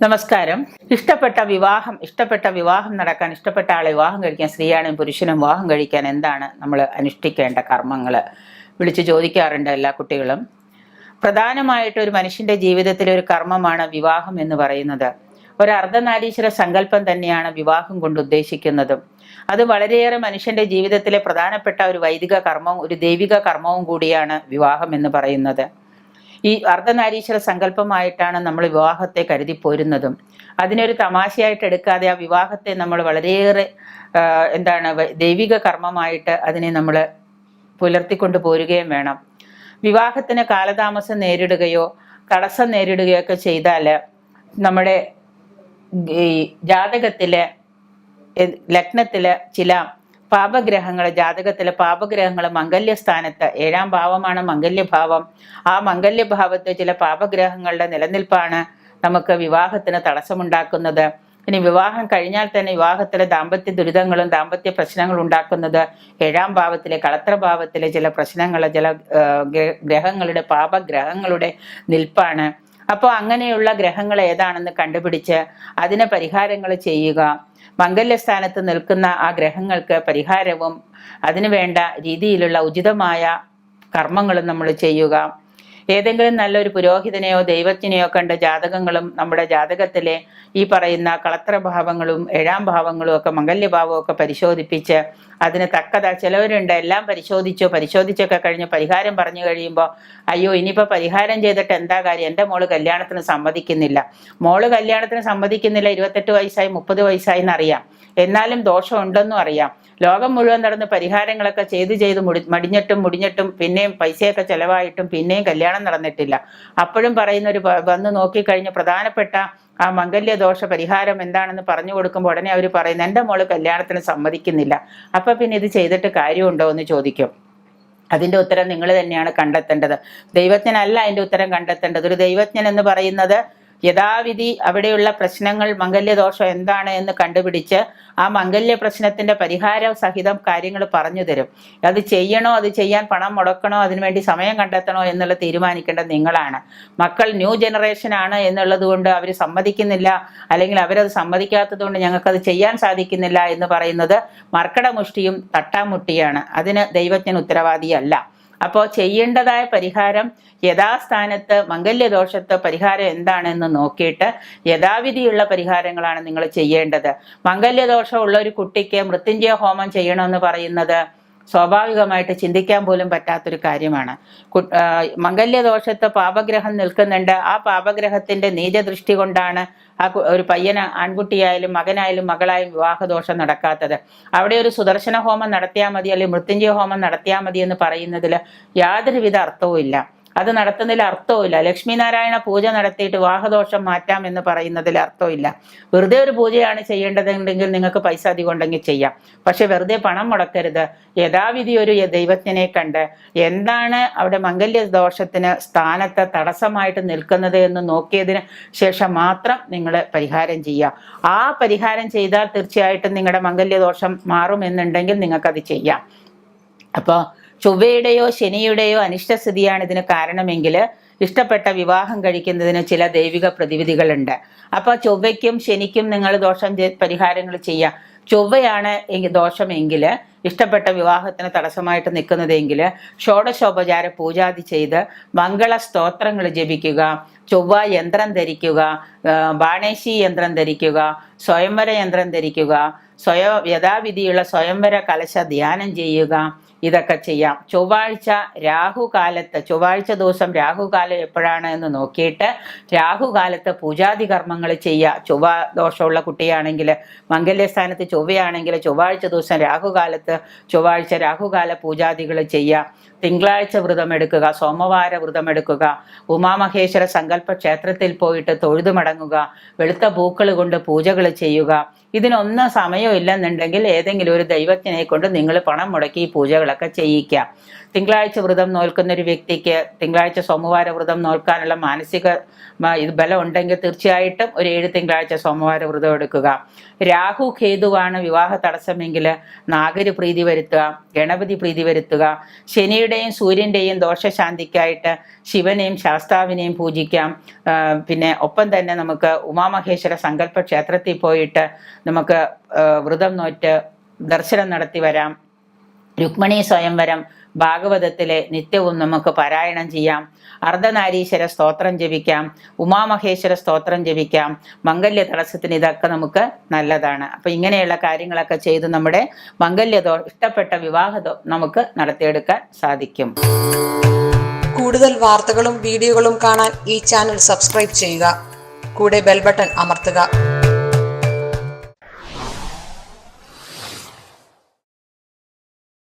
നമസ്കാരം. ഇഷ്ടപ്പെട്ട വിവാഹം ഇഷ്ടപ്പെട്ട വിവാഹം നടക്കാൻ ഇഷ്ടപ്പെട്ട ആളെ വിവാഹം കഴിക്കാൻ സ്ത്രീയാണെങ്കിലും പുരുഷനും വിവാഹം കഴിക്കാൻ എന്താണ് നമ്മൾ അനുഷ്ഠിക്കേണ്ട കർമ്മങ്ങൾ വിളിച്ചു ചോദിക്കാറുണ്ട് എല്ലാ കുട്ടികളും. പ്രധാനമായിട്ട് ഒരു മനുഷ്യന്റെ ജീവിതത്തിലെ ഒരു കർമ്മമാണ് വിവാഹം എന്ന് പറയുന്നത്. ഒരു അർദ്ധനാരീശ്വര സങ്കല്പം തന്നെയാണ് വിവാഹം കൊണ്ട് ഉദ്ദേശിക്കുന്നതും. അത് വളരെയേറെ മനുഷ്യന്റെ ജീവിതത്തിലെ പ്രധാനപ്പെട്ട ഒരു വൈദിക കർമ്മവും ഒരു ദൈവിക കർമ്മവും കൂടിയാണ് വിവാഹം എന്ന് പറയുന്നത്. ഈ അർദ്ധനാരീശ്വര സങ്കല്പമായിട്ടാണ് നമ്മൾ വിവാഹത്തെ കരുതി പോരുന്നതും. അതിനൊരു തമാശയായിട്ട് എടുക്കാതെ ആ വിവാഹത്തെ നമ്മൾ വളരെയേറെ എന്താണ് ദൈവിക കർമ്മമായിട്ട് അതിനെ നമ്മൾ പുലർത്തിക്കൊണ്ട് പോരുകയും വേണം. വിവാഹത്തിന് കാലതാമസം നേരിടുകയോ തടസ്സം നേരിടുകയോ ഒക്കെ ചെയ്താൽ നമ്മുടെ ഈ ജാതകത്തിലെ ലഗ്നത്തിലെ ചില പാപഗ്രഹങ്ങൾ ജാതകത്തിലെ പാപഗ്രഹങ്ങൾ മംഗല്യസ്ഥാനത്ത് ഏഴാം ഭാവമാണ് മംഗല്യഭാവം. ആ മംഗല്യഭാവത്തെ ചില പാപഗ്രഹങ്ങളുടെ നിലനിൽപ്പാണ് നമുക്ക് വിവാഹത്തിന് തടസ്സമുണ്ടാക്കുന്നത്. ഇനി വിവാഹം കഴിഞ്ഞാൽ തന്നെ വിവാഹത്തിലെ ദാമ്പത്യ ദുരിതങ്ങളും ദാമ്പത്യ പ്രശ്നങ്ങളും ഉണ്ടാക്കുന്നത് ഏഴാം ഭാവത്തിലെ കളത്രഭാവത്തിലെ ചില പ്രശ്നങ്ങൾ ചില ഗ്രഹങ്ങളുടെ പാപഗ്രഹങ്ങളുടെ നിൽപ്പാണ്. അപ്പോൾ അങ്ങനെയുള്ള ഗ്രഹങ്ങൾ ഏതാണെന്ന് കണ്ടുപിടിച്ച് അതിന് പരിഹാരങ്ങൾ ചെയ്യുക. മംഗല്യസ്ഥാനത്ത് നിൽക്കുന്ന ആ ഗ്രഹങ്ങൾക്ക് പരിഹാരവും അതിനു വേണ്ട രീതിയിലുള്ള ഉചിതമായ കർമ്മങ്ങളും നമ്മൾ ചെയ്യുക. ഏതെങ്കിലും നല്ലൊരു പുരോഹിതനെയോ ദൈവജ്ഞനെയോ കണ്ട് ജാതകങ്ങളും നമ്മുടെ ജാതകത്തിലെ ഈ പറയുന്ന കളത്രഭാവങ്ങളും ഏഴാം ഭാവങ്ങളും ഒക്കെ മംഗല്യഭാവവും ഒക്കെ പരിശോധിപ്പിച്ച് അതിന് തക്കത ചിലവരുണ്ട്. എല്ലാം പരിശോധിച്ചു പരിശോധിച്ചൊക്കെ കഴിഞ്ഞ് പരിഹാരം പറഞ്ഞു കഴിയുമ്പോൾ അയ്യോ ഇനിയിപ്പോൾ പരിഹാരം ചെയ്തിട്ട് എന്താ കാര്യം? എന്റെ മോൾ കല്യാണത്തിന് സമ്മതിക്കുന്നില്ല. മോൾ കല്യാണത്തിന് സമ്മതിക്കുന്നില്ല ഇരുപത്തെട്ട് വയസ്സായി മുപ്പത് വയസ്സായി എന്നറിയാം. എന്നാലും ദോഷമുണ്ടെന്നും അറിയാം. ലോകം മുഴുവൻ നടന്ന് പരിഹാരങ്ങളൊക്കെ ചെയ്ത് ചെയ്ത് മുടി മടിഞ്ഞിട്ടും മുടിഞ്ഞിട്ടും പിന്നെയും പൈസയൊക്കെ ചിലവായിട്ടും പിന്നെയും കല്യാണം നടന്നിട്ടില്ല. അപ്പോഴും പറയുന്ന ഒരു വന്ന് നോക്കിക്കഴിഞ്ഞ് പ്രധാനപ്പെട്ട ആ മംഗല്യ ദോഷ പരിഹാരം എന്താണെന്ന് പറഞ്ഞു കൊടുക്കുമ്പോൾ ഉടനെ അവർ പറയുന്നു എന്റെ മോൾ കല്യാണത്തിന് സമ്മതിക്കുന്നില്ല. അപ്പൊ പിന്നെ ഇത് ചെയ്തിട്ട് കാര്യമുണ്ടോ എന്ന് ചോദിക്കും. അതിന്റെ ഉത്തരം നിങ്ങൾ തന്നെയാണ് കണ്ടെത്തേണ്ടത്. ദൈവജ്ഞനല്ല അതിന്റെ ഉത്തരം കണ്ടെത്തേണ്ടത്. ഒരു ദൈവജ്ഞൻ എന്ന് പറയുന്നത് യഥാവിധി അവിടെയുള്ള പ്രശ്നങ്ങൾ മംഗല്യദോഷം എന്താണ് എന്ന് കണ്ടുപിടിച്ച് ആ മംഗല്യ പ്രശ്നത്തിന്റെ പരിഹാര സഹിതം കാര്യങ്ങൾ പറഞ്ഞു തരും. അത് ചെയ്യണോ അത് ചെയ്യാൻ പണം മുടക്കണോ അതിനുവേണ്ടി സമയം കണ്ടെത്തണോ എന്നുള്ള തീരുമാനിക്കേണ്ടത് നിങ്ങളാണ്. മക്കൾ ന്യൂ ജനറേഷൻ ആണ് എന്നുള്ളത് കൊണ്ട് അവർ സമ്മതിക്കുന്നില്ല അല്ലെങ്കിൽ അവരത് സമ്മതിക്കാത്തത് കൊണ്ട് ഞങ്ങൾക്കത് ചെയ്യാൻ സാധിക്കുന്നില്ല എന്ന് പറയുന്നത് മർക്കടമുഷ്ടിയും തട്ടാമുട്ടിയാണ്. അതിന് ദൈവജ്ഞൻ ഉത്തരവാദിയല്ല. അപ്പോൾ ചെയ്യേണ്ടതായ പരിഹാരം യഥാസ്ഥാനത്ത് മംഗല്യദോഷത്ത് പരിഹാരം എന്താണെന്ന് നോക്കിയിട്ട് യഥാവിധിയുള്ള പരിഹാരങ്ങളാണ് നിങ്ങൾ ചെയ്യേണ്ടത്. മംഗല്യദോഷമുള്ള ഒരു കുട്ടിക്ക് മൃത്യുഞ്ജയ ഹോമം ചെയ്യണമെന്ന് പറയുന്നത് സ്വാഭാവികമായിട്ട് ചിന്തിക്കാൻ പോലും പറ്റാത്തൊരു കാര്യമാണ്. മംഗല്യദോഷത്ത് പാപഗ്രഹം നിൽക്കുന്നുണ്ട്. ആ പാപഗ്രഹത്തിന്റെ നീചദൃഷ്ടി കൊണ്ടാണ് ആ ഒരു പയ്യന ആൺകുട്ടിയായാലും മകനായാലും മകളായാലും വിവാഹദോഷം നടക്കാത്തത്. അവിടെ ഒരു സുദർശന ഹോമം നടത്തിയാൽ മതി അല്ലെങ്കിൽ മൃത്യുഞ്ജയ ഹോമം നടത്തിയാൽ മതി എന്ന് പറയുന്നതിൽ യാതൊരുവിധ അർത്ഥവും ഇല്ല അത് നടത്തുന്നതിൽ അർത്ഥവുമില്ല. ലക്ഷ്മീനാരായണ പൂജ നടത്തിയിട്ട് വാഹദോഷം മാറ്റാം എന്ന് പറയുന്നതിൽ അർത്ഥമില്ല വെറുതെ ഒരു പൂജയാണ് ചെയ്യേണ്ടതെങ്കിൽ നിങ്ങൾക്ക് പൈസ അധികം ഉണ്ടെങ്കിൽ ചെയ്യാം. പക്ഷെ വെറുതെ പണം മുടക്കരുത്. യഥാവിധി ഒരു ദൈവത്തിനെ കണ്ട് എന്താണ് അവിടെ മംഗല്യ ദോഷത്തിന് സ്ഥാനത്ത് തടസ്സമായിട്ട് നിൽക്കുന്നത് എന്ന് നോക്കിയതിന് ശേഷം മാത്രം നിങ്ങൾ പരിഹാരം ചെയ്യുക. ആ പരിഹാരം ചെയ്താൽ തീർച്ചയായിട്ടും നിങ്ങളുടെ മംഗല്യദോഷം മാറുമെന്നുണ്ടെങ്കിൽ നിങ്ങൾക്കത് ചെയ്യാം. അപ്പോൾ ചൊവ്വയുടെയോ ശനിയുടെയോ അനിഷ്ടസ്ഥിതിയാണ് ഇതിന് കാരണമെങ്കിൽ ഇഷ്ടപ്പെട്ട വിവാഹം കഴിക്കുന്നതിന് ചില ദൈവിക പ്രതിവിധികളുണ്ട്. അപ്പോൾ ചൊവ്വയ്ക്കും ശനിക്കും നിങ്ങൾ ദോഷം പരിഹാരങ്ങൾ ചെയ്യാം ചൊവ്വയാണ് ദോഷമെങ്കിൽ ഇഷ്ടപ്പെട്ട വിവാഹത്തിന് തടസ്സമായിട്ട് നിൽക്കുന്നതെങ്കിൽ ഷോഡശോപചാര പൂജാതി ചെയ്ത് മംഗള സ്തോത്രങ്ങൾ ജപിക്കുക ചൊവ്വ യന്ത്രം ധരിക്കുക ബാണേശി യന്ത്രം ധരിക്കുക സ്വയംവര യന്ത്രം ധരിക്കുക സ്വയം യഥാവിധിയുള്ള സ്വയംവര കലശ ധ്യാനം ചെയ്യുക ഇതൊക്കെ ചെയ്യാം. ചൊവ്വാഴ്ച രാഹുകാലത്ത് ചൊവ്വാഴ്ച ദിവസം രാഹുകാലം എപ്പോഴാണ് എന്ന് നോക്കിയിട്ട് രാഹുകാലത്ത് പൂജാതി കർമ്മങ്ങൾ ചെയ്യുക. ചൊവ്വ ദോഷമുള്ള കുട്ടിയാണെങ്കിൽ മംഗല്യസ്ഥാനത്ത് ചൊവ്വയാണെങ്കിൽ ചൊവ്വാഴ്ച ദിവസം രാഹുകാലത്ത് ചൊവ്വാഴ്ച രാഹുകാല പൂജാദികൾ ചെയ്യുക. തിങ്കളാഴ്ച വ്രതം എടുക്കുക. സോമവാര വ്രതം എടുക്കുക. ഉമാമഹേശ്വര സങ്കല്പ ക്ഷേത്രത്തിൽ പോയിട്ട് തൊഴുതു മടങ്ങുക. വെളുത്ത പൂക്കൾ കൊണ്ട് പൂജകൾ ചെയ്യുക. ഇതിനൊന്നും സമയമില്ലെന്നുണ്ടെങ്കിൽ ഏതെങ്കിലും ഒരു ദൈവത്തിനെ കൊണ്ട് നിങ്ങൾ പണം മുടക്കി ഈ പൂജകളൊക്കെ ചെയ്യിക്കുക. ചെയ്യിക്കാം തിങ്കളാഴ്ച വ്രതം നോൽക്കുന്ന ഒരു വ്യക്തിക്ക് തിങ്കളാഴ്ച സോമവാര വ്രതം നോൽക്കാനുള്ള മാനസിക ഇത് ബലം ഉണ്ടെങ്കിൽ തീർച്ചയായിട്ടും ഒരു ഏഴ് തിങ്കളാഴ്ച സോമവാര വ്രതം എടുക്കുക. രാഹു കേതുവാണ് വിവാഹ തടസ്സമെങ്കിൽ നാഗര് പ്രീതി വരുത്തുക ഗണപതി പ്രീതി വരുത്തുക ശനിയുടെയും സൂര്യന്റെയും ദോഷശാന്തിക്കായിട്ട് ശിവനെയും ശാസ്താവിനെയും പൂജിക്കാം. പിന്നെ ഒപ്പം തന്നെ നമുക്ക് ഉമാമഹേശ്വര സങ്കല്പ ക്ഷേത്രത്തിൽ പോയിട്ട് നമുക്ക് വ്രതം നോറ്റ് ദർശനം നടത്തി വരാം. രുക്മിണി സ്വയംവരം ഭാഗവതത്തിലെ നിത്യവും നമുക്ക് പാരായണം ചെയ്യാം. അർദ്ധനാരീശ്വര സ്തോത്രം ജപിക്കാം. ഉമാമഹേശ്വര സ്തോത്രം ജപിക്കാം. മംഗല്യ തടസ്സത്തിന് ഇതൊക്കെ നമുക്ക് നല്ലതാണ്. അപ്പം ഇങ്ങനെയുള്ള കാര്യങ്ങളൊക്കെ ചെയ്ത് നമ്മുടെ മംഗല്യതോ ഇഷ്ടപ്പെട്ട വിവാഹതോ നമുക്ക് നടത്തിയെടുക്കാൻ സാധിക്കും. കൂടുതൽ വാർത്തകളും വീഡിയോകളും കാണാൻ ഈ ചാനൽ സബ്സ്ക്രൈബ് ചെയ്യുക. കൂടെ ബെൽബട്ടൺ അമർത്തുക.